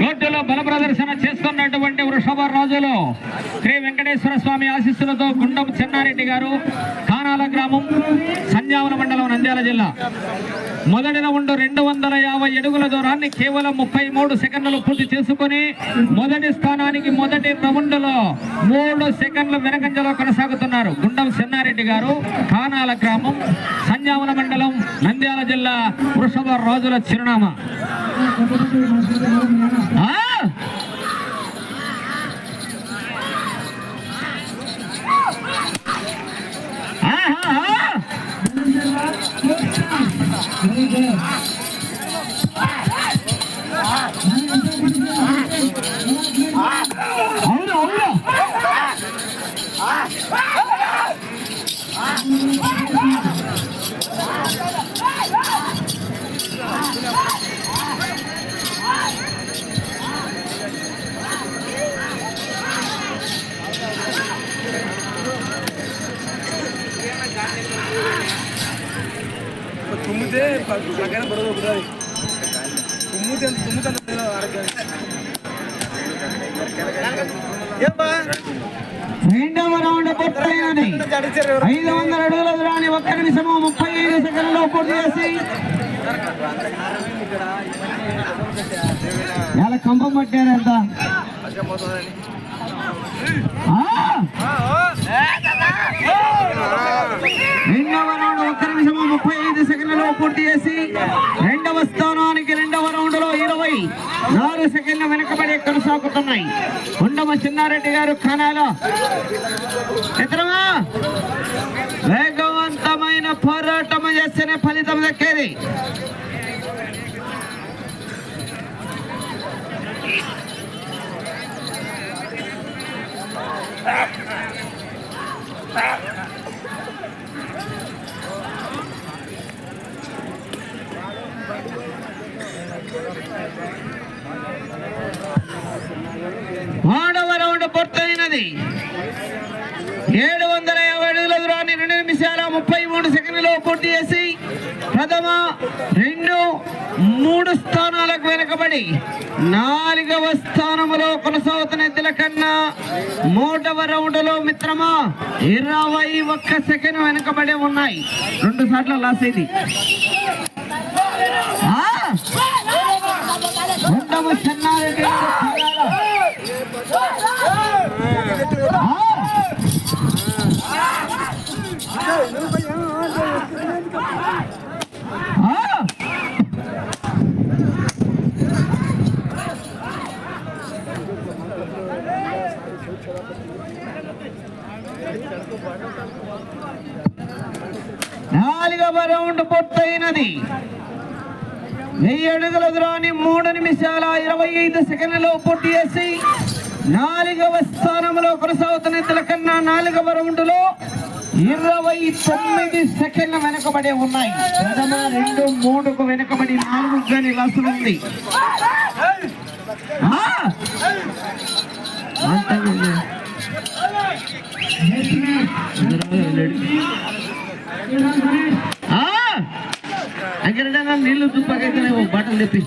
రోడ్డులో బల ప్రదర్శన చేస్తున్నటువంటి వృషభ రాజులు శ్రీ వెంకటేశ్వర స్వామి ఆశీస్సులతో గుండం చెన్నారెడ్డి గారు కానాల గ్రామం సంజావన మండలం నంద్యాల జిల్లా. మొదటి రౌండ్ రెండు వందల యాభై అడుగుల దూరాన్ని కేవలం ముప్పై మూడు సెకండ్లు పూర్తి చేసుకుని మొదటి స్థానానికి మొదటి రౌండ్లో మూడు సెకండ్లు వెనకంజలో కొనసాగుతున్నారు. గుండం చెన్నారెడ్డి గారు కానాల గ్రామం సంజామల మండలం నంద్యాల జిల్లా వృషభ రోజుల చిరునామా. Ah! తుమ్మితే పక్కన ఒకసారి తుమ్మితే తుమ్మితే ఆరోగ్యానికి ఏమ్మా రెండవ రౌండ్ పూర్తయినది ఐదు వందల అడుగుల దూరాన్ని ఒక్క నిమిషము ముప్పై ఐదు సెకండ్లో పూర్తి చేసి. చాలా కంపం పట్టారంత రెండవ రౌండ్ ఒక్క నిమిషము ముప్పై ఐదు సెకండ్లలో పూర్తి చేసి రెండవ స్థానానికి రెండవ రౌండ్లో ఇరవై నాలుగు సెకండ్ల వెనకబడి కొనసాగుతున్నాయి ఉండమ చిన్నారెడ్డి గారు ఖానాలో వేగవంతమైన పోరాటం చేస్తేనే ఫలితం దక్కేది మూడవ రౌండ్ పూర్తయినది. ఏడు వందల యాభై అడుగుల దూరాన్ని రెండు నిమిషాల ముప్పై మూడు సెకండ్లో పూర్తి చేసి ప్రథమ రెండు మూడు స్థానాలకు వెనుకబడి నాలుగవ స్థానములో కొనసాగుతున్న ఎద్దుల కన్నా మూడవ రౌండ్లో మిత్రమా ఇరవై ఒక్క సెకండ్ వెనుకబడి ఉన్నాయి రెండు సార్లు లాస్ అయింది ఆ! చెన్నారెడ్డి గారు ఖానాలో. ఆ! ఆ! నాలుగవ రౌండ్ పూర్తయినది వెయ్యి అడుగుల దూరాన్ని మూడు నిమిషాల ఇరవై ఐదు సెకండ్లలో పూర్తి చేసి నాలుగవ స్థానంలో కొనసాగుతున్న ఇద్దల నాలుగవ రౌండ్లో ఇరవై తొమ్మిది సెకండ్ల వెనుకబడి ఉన్నాయి. ప్రథమ రెండు మూడుకు వెనుకబడి నాలుగు గని లసలు ఉంది. ఆ! అక్కడ నీళ్ళు తుప్పకైతే బట్టలు తెప్పి.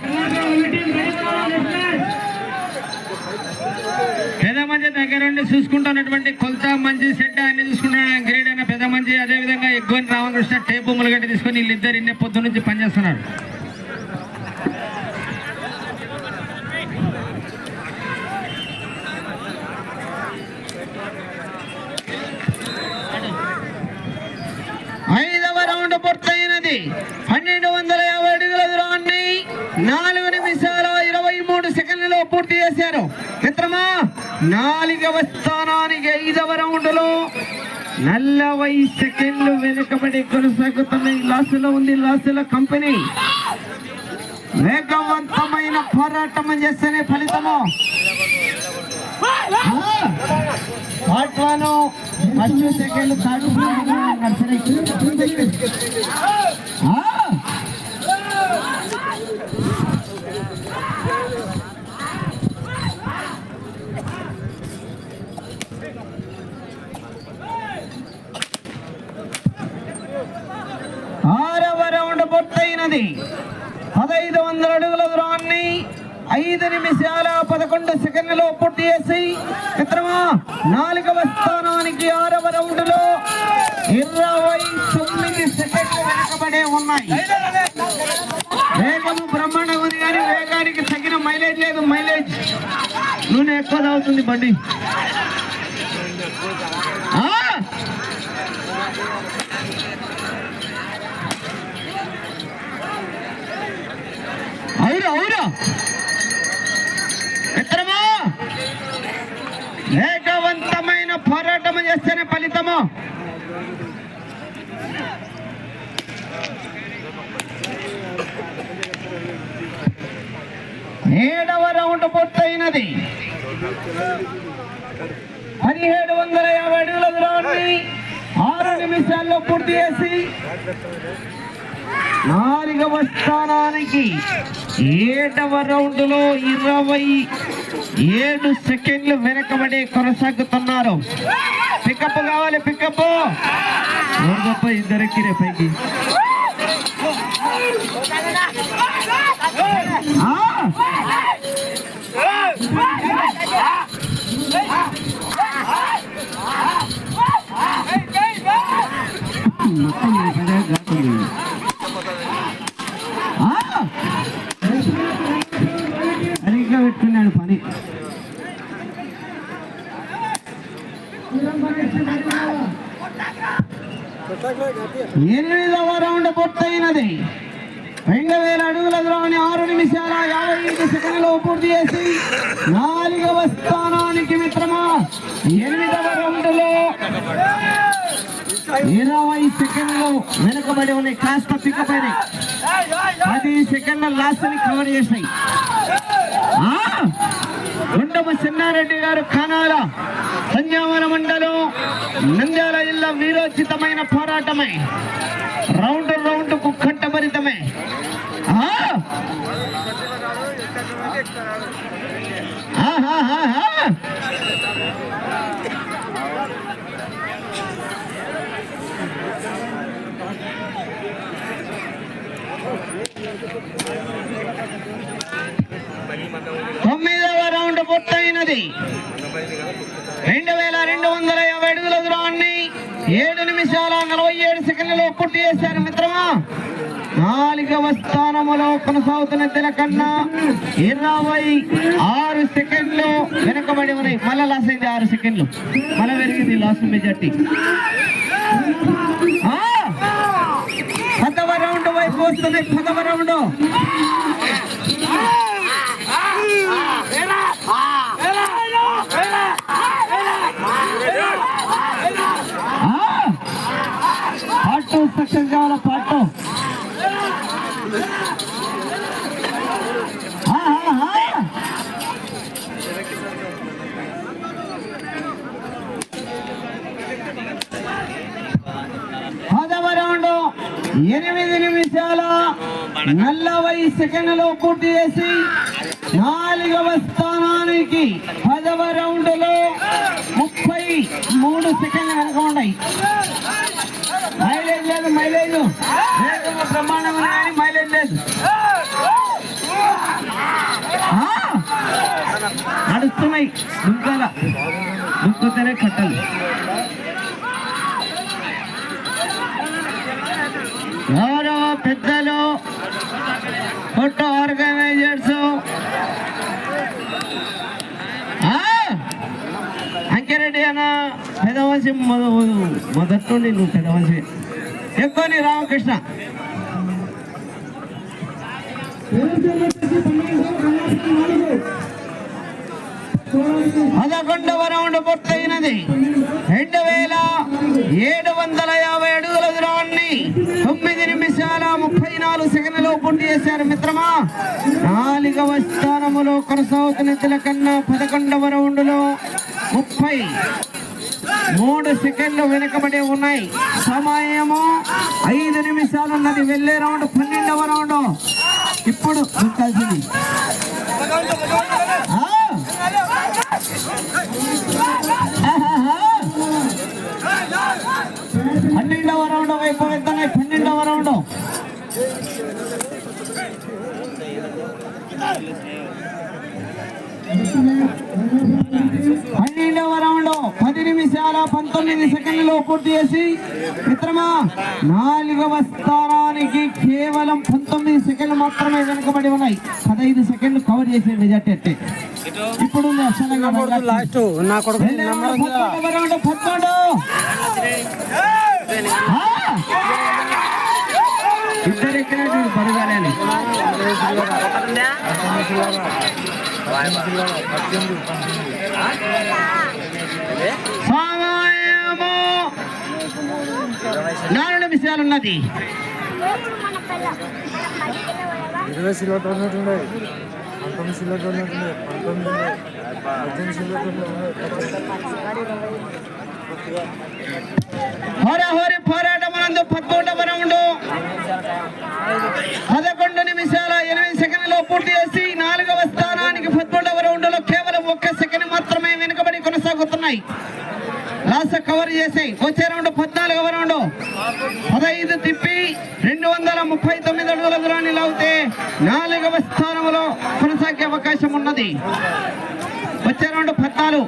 పెద్ద మంచి దగ్గరుండి చూసుకుంటున్నటువంటి కొలత మంచి సెట్ అన్ని చూసుకుంటున్న గ్రేడ్ అయిన పెద్ద మంచి అదే విధంగా రామకృష్ణ టేపు ములగడ్డ తీసుకొని వీళ్ళిద్దరు ఇన్నే పొద్దు నుంచి పనిచేస్తున్నారు. ఐదవ రౌండ్ పూర్తయినది. నాలుగు నిమిషాల ఇరవై మూడు సెకండ్లలో పూర్తి చేశారు. మిత్రమా నాలుగవ స్థానానికి ఐదవ రౌండ్లో నలభై సెకండ్లు వెనుకబడి కొనసాగుతున్న ఈ లాసులో ఉంది లాసుల కంపెనీ. వేగవంతమైన పోరాటం చేస్తేనే ఫలితము. Part first second third nursery ఆరవ రౌండ్ పూర్తయినది పదహైదు వందల అడుగుల దూరాన్ని ఐదు నిమిషాల పదకొండు సెకండ్లలో పూర్తి చేసి మిత్రమా నాలుగవ స్థానానికి ఆరవ రౌండ్లో ఇరవై తొమ్మిది సెకండ్లు వెనకబడే ఉన్నాయి. వేగము బ్రహ్మాండం ఉంది కానీ వేగానికి తగిన మైలేజ్ లేదు. మైలేజ్ నూనె ఎక్కువ తాగుతుంది బండి. అవురా అవురా. వేగవంతమైన పోరాటం చేస్తేనే ఫలితము. ఏడవ రౌండ్ పూర్తయినది. పదిహేడు వందల యాభై అడుగుల దూరాన్ని ఆరు నిమిషాల్లో పూర్తి చేసి నాలుగవ స్థానానికి ఏడవ రౌండ్లో ఇరవై ఏడు సెకండ్లు వెనకబడి కొనసాగుతున్నారు. పికప్ కావాలి పికప్ గొప్ప ఇద్దరికి పైకి. మొత్తం ఈ పదే కాకుండా. ఆ! సరిగ్గా పెట్టుకున్నాడు పని ఎనిమిదవ రౌండ్ పూర్తయినది. రెండు వేల అడుగుల ద్రోణి ఆరు నిమిషాల యాభై ఐదు సెకండ్లో పూర్తి చేసి నాలుగవ స్థానానికి మిత్రమా ఎనిమిదవ రౌండ్లో ఇరవై సెకండ్లు వెనుకబడి ఉన్నాయి. కాస్త పికప్ పది సెకండ్ల లాస్ట్ని కవర్ చేసాయి రెండవ చిన్నారెడ్డి గారు కనాల. సంజావర మండలం నంద్యాల జిల్లా వీరోచితమైన పోరాటమే. రౌండ్ రౌండ్కు Thank you. తొమ్మిదవ రౌండ్ పూర్తయినది. రెండు వేల రెండు వందల యాభై అడుగుల దూరాన్ని ఏడు నిమిషాల నలభై ఏడు సెకండ్లలో పూర్తి చేశారు మిత్రమా? నాలుగవ స్థానములో కొనసాగుతున్న తిలకన్నా ఇరవై ఆరు సెకండ్లు వెనకబడి ఉన్నాయి. మళ్ళా లాస్ అయింది ఆరు సెకండ్లు. మళ్ళా పెరిగింది లాస్ మెజార్టీ పదవ రౌండ్ వైపు వస్తుంది. పదవ రౌండ్. పాటు సక్సెస్ కావాల పాటు పదవ రౌండ్ ఎనిమిది నిమిషాల. నలభై సెకండ్లు పూర్తి చేసి నాలుగవ స్థానానికి పదవ రౌండ్లో ముప్పై మూడు సెకండ్లు వెనక ఉన్నాయి. మైలేజ్ లేదు మైలేజ్. ప్రమాణం బ్రహ్మాండం కానీ మైలేజ్ లేదు. నడుస్తున్నాయి. దుంకాల దుంకుతేనే కట్టలు. గౌరవ పెద్దలు ఫోటో ఆర్గనైజర్స్ ఆ! అంకిరెడ్డి అన్న పెదవంశం మొదటి నుండి నువ్వు పెదవంశి ఎక్కువని రామకృష్ణ పదకొండవ రౌండ్ పూర్తయినది. రెండు వేల ఏడు వందల యాభై అడుగుల దూరాన్ని తొమ్మిది నిమిషాల ముప్పై నాలుగు సెకండ్లో పూర్తి చేశారు మిత్రమా. నాలుగవ స్థానములో కొనసాగుతున్న తిలకన్నా పదకొండవ రౌండ్లో ముప్పై మూడు సెకండ్లు వెనుకబడి ఉన్నాయి. సమయము ఐదు నిమిషాలు ఉన్నది. వెళ్ళే రౌండ్ పన్నెండవ రౌండ్. ఇప్పుడు కలిసింది పన్నెండవ రౌండ్ వైపు వెళ్తున్నాయి. పన్నెండవ రౌండ్. పన్నెండవ రౌండ్. పది నిమిషాల పంతొమ్మిది సెకండ్లు పూర్తి చేసి మిత్రమా నాలుగవ స్థానానికి కేవలం పంతొమ్మిది సెకండ్లు మాత్రమే వెనుకబడి ఉన్నాయి. పదహైదు సెకండ్లు కవర్ చేసే మెజార్టీ అంటే ఇప్పుడు ఉంది అసలంగా చూడు నా కొడుకు పదకొండవ సమయము నాలుగు నిమిషాలు ఉన్నది ఇరవై సిలోట్ ఉన్నట్టుండే పంతొమ్మిది సిలోట్ ఉన్నట్టుండే పంతొమ్మిది పద్దెనిమిది సిల్వర్ హోరాహోరి పోరాటం నందు పదకొండవ రౌండ్ పదకొండు నిమిషాల ఎనిమిది సెకండ్లో పూర్తి చేసి నాలుగవ స్థానానికి పదకొండవ రౌండ్లో కేవలం ఒక్క సెకండ్ మాత్రమే వెనుకబడి కొనసాగుతున్నాయి లాస్ట్ కవర్ చేసి వచ్చే రౌండ్ పద్నాలుగవ రౌండ్ పదహైదు తిప్పి రెండు వందల ముప్పై తొమ్మిది అడుగుల దూరాన్ని లాగితే నాలుగవ స్థానంలో కొనసాగే అవకాశం ఉన్నది. వచ్చే రౌండ్ పద్నాలుగు.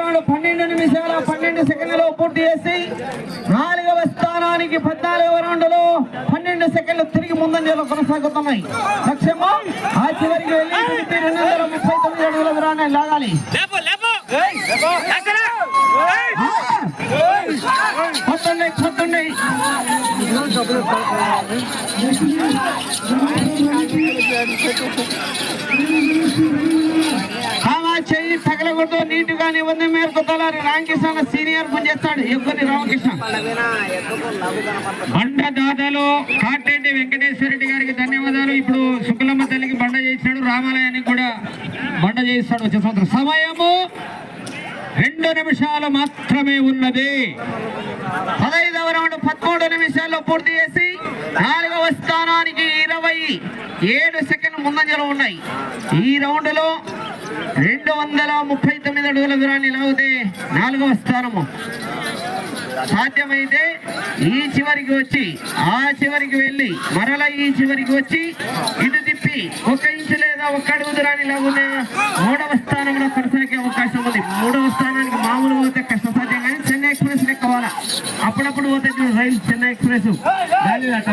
మూడు పన్నెండు నిమిషాల పన్నెండు సెకండ్లు పూర్తి చేసి నాలుగవ స్థానానికి పద్నాలుగవ రౌండ్ పన్నెండు సెకండ్లు తిరిగి ముందంజలో కొనసాగుతున్నాయి. లక్ష్యము ఆ చివరికి వెళ్ళి తిరిగి రెండు వందల ముప్పై తొమ్మిది అడుగుల దూరాన్ని లాగాలి ఆ! కొట్టండి కొట్టండి కామా చేయి తగలకూడదు నీటుగానే వంద మేరకు తలారి రామకృష్ణ సీనియర్ పని చేస్తాడు ఎవ్వరి రామకృష్ణ? బండ దాదాలు కాటేంటి వెంకటేశ్వర రెడ్డి గారికి ధన్యవాదాలు. ఇప్పుడు శుక్లమ్మ తల్లికి బండ చేసినాడు రామాలయానికి కూడా బండ చేయిస్తాడు వచ్చే సంవత్సరం. సమయము రెండు నిమిషాలు మాత్రమే ఉన్నది. పదహైదవ రౌండ్ పదమూడు నిమిషాల్లో పూర్తి చేసి నాలుగవ స్థానానికి ఇరవై ఏడు సెకండ్ ముందంజలో ఉన్నాయి. ఈ రౌండ్లో రెండు వందల ముప్పై తొమ్మిది అడుగుల దూరాన్ని లాగితే నాలుగవ స్థానము. సాధ్యమైతే ఈ చివరికి వచ్చి ఆ చివరికి వెళ్ళి మరలా ఈ చివరికి వచ్చి ఇటు తిప్పి ఒక ఇంచు లేదా ఒక అడుగు దూరాన్ని లాగుతే మూడవ స్థానంలో కొనసాగే అవకాశం ఉంది. మూడవ స్థానానికి మామూలు పోతే కష్టసాధ్యం కానీ చెన్నై ఎక్స్ప్రెస్ లెక్కవాలా అప్పుడప్పుడు పోతే రైలు చెన్నై ఎక్స్ప్రెస్. గాలి అట్ట!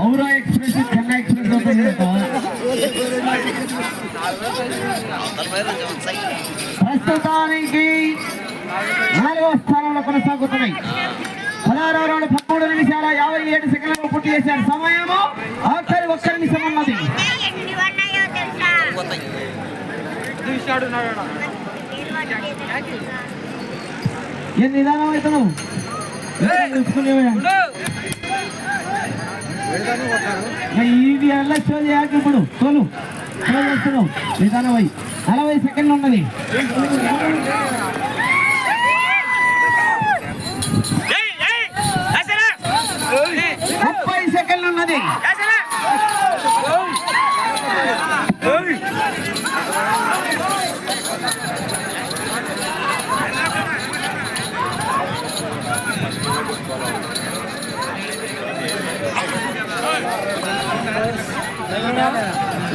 ఔరా ఎక్స్ప్రెస్ చెన్నై ఎక్స్ప్రెస్. ప్రస్తుతానికి నాలుగవ స్థానంలో కొనసాగుతున్నాయి. పదహారవ రౌండ్ పదమూడు నిమిషాల యాభై ఏడు సెకండ్లు పూర్తి చేశారు. సమయము ఆఖరి ఒక్క నిమిషం ఉన్నది. ఏ నిదానం అవుతున్నావు ఇది షో చేయక ఇప్పుడు తోలు. షో చేస్తున్నావు నిదానం అయి నలభై సెకండ్లు ఉన్నది. ముప్పై సెకండ్లు ఉన్నది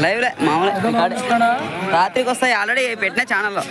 లైవ్ లే మామూలు రికార్డ్. రాత్రికి వస్తాయి ఆల్రెడీ పెట్టిన ఛానల్లో.